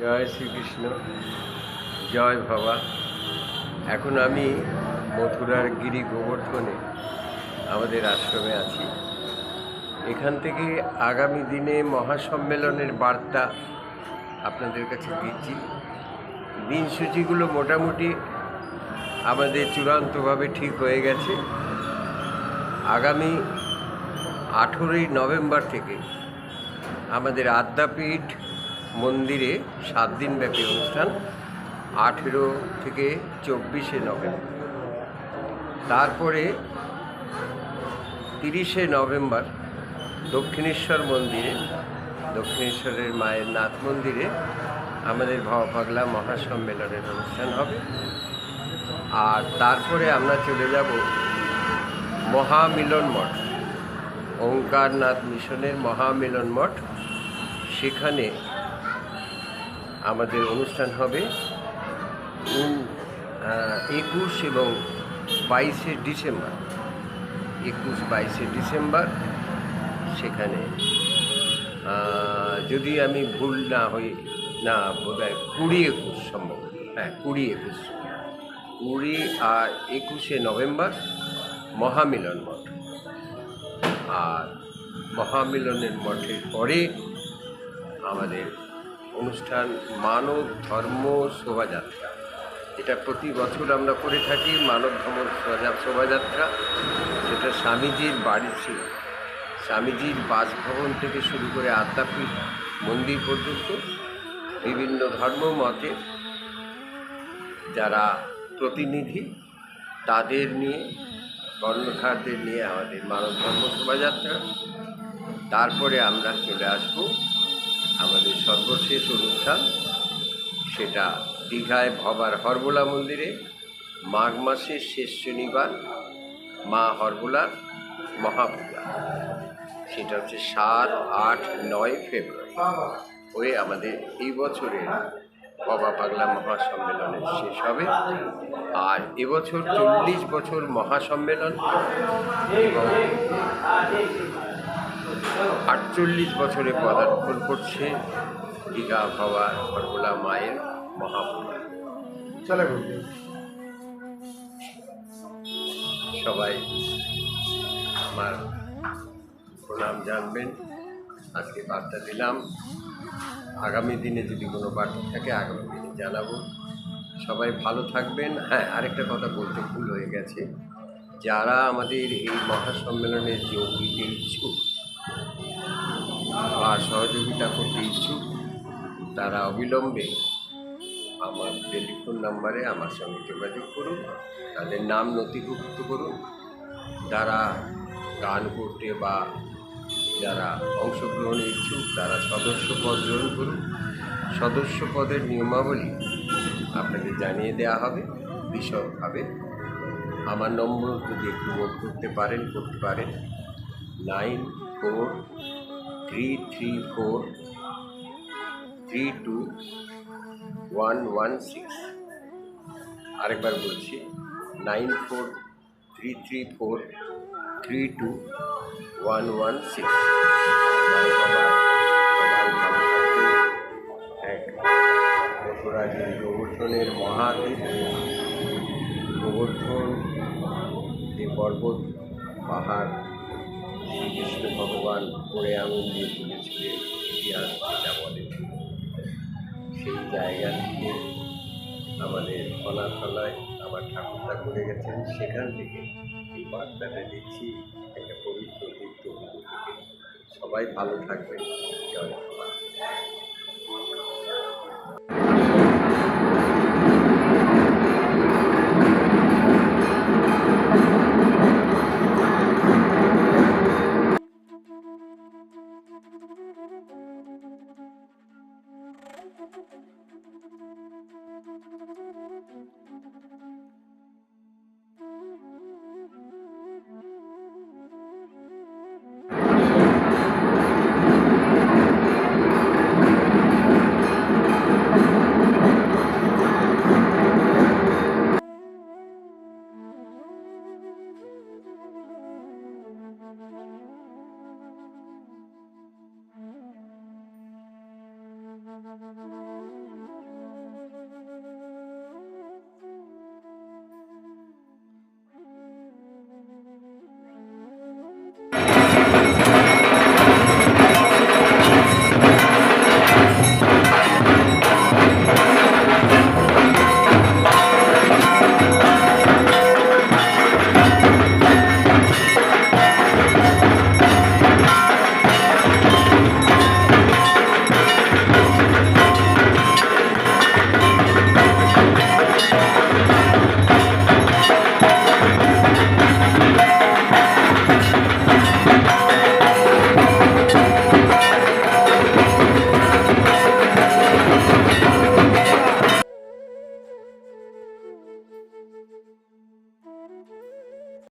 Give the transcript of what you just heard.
জয় শ্রীকৃষ্ণ, জয় বাবা এখন আমি মথুরার গিরি গোবর্ধনে আমাদের আশ্রমে আছি। এখান থেকে আগামী দিনে মহাসম্মেলনের বার্তা আপনাদের কাছে দিচ্ছি। দিনসূচিগুলো মোটামুটি আমাদের চূড়ান্তভাবে ঠিক হয়ে গেছে। আগামী আঠেরোই নভেম্বর থেকে আমাদের আদ্যাপীঠ মন্দিরে সাত দিনব্যাপী অনুষ্ঠান, আঠেরো থেকে চব্বিশে নভেম্বর। তারপরে তিরিশে নভেম্বর দক্ষিণেশ্বর মন্দিরে, দক্ষিণেশ্বরের মায়ের নাথ মন্দিরে আমাদের ভাওপাগলা মহাসম্মেলনের অনুষ্ঠান হবে। আর তারপরে আমরা চলে যাব মহামিলন মঠ, ওঙ্কারনাথ মিশনের মহামিলন মঠ। সেখানে আমাদের অনুষ্ঠান হবে একুশ এবং বাইশে ডিসেম্বর। একুশ, বাইশে ডিসেম্বর, সেখানে যদি আমি ভুল না হই, না বোধ হয় কুড়ি একুশ সম্ভব হ্যাঁ কুড়ি একুশ। কুড়ি আর একুশে নভেম্বর মহামিলন মঠ। আর মহামিলনের মঠের পরে আমাদের অনুষ্ঠান মানব ধর্ম শোভাযাত্রা। এটা প্রতি বছর আমরা করে থাকি মানব ধর্ম শোভাযাত্রা সেটা স্বামীজির বাড়ি ছিল। স্বামীজির বাসভবন থেকে শুরু করে আদ্যাপীঠ মন্দির পর্যন্ত বিভিন্ন ধর্ম, মতে যারা প্রতিনিধি, তাদের নিয়ে, কর্ণধারদের নিয়ে আমাদের মানব ধর্ম শোভাযাত্রা। তারপরে আমরা চলে আসব সর্বশেষ অনুষ্ঠান, সেটা দীঘায় ভবার হরবোলা মন্দিরে, মাঘ মাসের শেষ শনিবার, মা হরবোলার মহাপূজা। সেটা হচ্ছে সাত, আট, নয় ফেব্রুয়ারি। হয়ে আমাদের এই বছরের বাবা পাগলা মহাসম্মেলনের শেষ হবে। আর এবছর চল্লিশ বছর মহাসম্মেলন এবং আটচল্লিশ বছরে পদার্পণ করছে দীঘা ভবা হরবোলা মায়ের মহাপূজা। চলে সবাই আমার প্রণাম জানবেন। আজকে বার্তা দিলাম আগামী দিনে যদি কোনো বার্তা থাকে আগামী দিনে জানাব। সবাই ভালো থাকবেন। হ্যাঁ আরেকটা কথা বলতে ভুল হয়ে গেছে। যারা আমাদের এই মহাসম্মেলনে যোগ দিতে ইচ্ছুক বা সহযোগিতা করতে ইচ্ছুক তারা অবিলম্বে আমার টেলিফোন নাম্বারে আমার সঙ্গে যোগাযোগ করুন, তাদের নাম নথিভুক্ত করুন। যারা গান করতে বা যারা অংশগ্রহণে ইচ্ছুক, তারা সদস্য পদ গ্রহণ করুন। সদস্য পদের নিয়মাবলী আপনাকে জানিয়ে দেওয়া হবে বিশদভাবে। আমার নম্বর যদি একটু নোট করতে পারেন করতে পারেন। Nine four three three four three two one one six আরেকবার বলছি nine four three three four three two one one six মথুরাজির গোবর্ধনের মহাদ্বীপ গোবর্ধন যে পর্বত, পাহাড়, শ্রীকৃষ্ণ ভগবান করে আঙুল দিয়ে তুলেছিলেন। ইতিহাস যেটা বলে। সেই জায়গা থেকে আমাদের অনাথালয় আমার ঠাকুরটা করে গেছেন। সেখান থেকে এই বার্তাটা দিচ্ছি একটা পবিত্র দিক সবাই ভালো থাকবেন। জয় Mm-hmm.